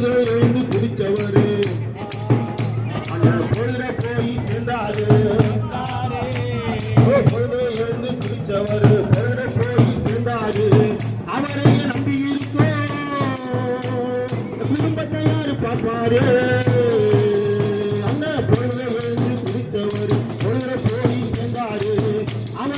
பொழுதுல எழுந்து குடிச்சவரு அந்த பொழுதுல போய் சேர்ந்தாரு. பொழுதுல எழுந்து குடிச்சவரு அந்த பொழுதுல குடிச்சவரு பொழுதுல போய் அவர்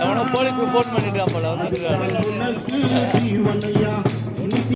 அவனை போலீஸ் ரிப்போர்ட் பண்ணிட்டு அப்பல வந்து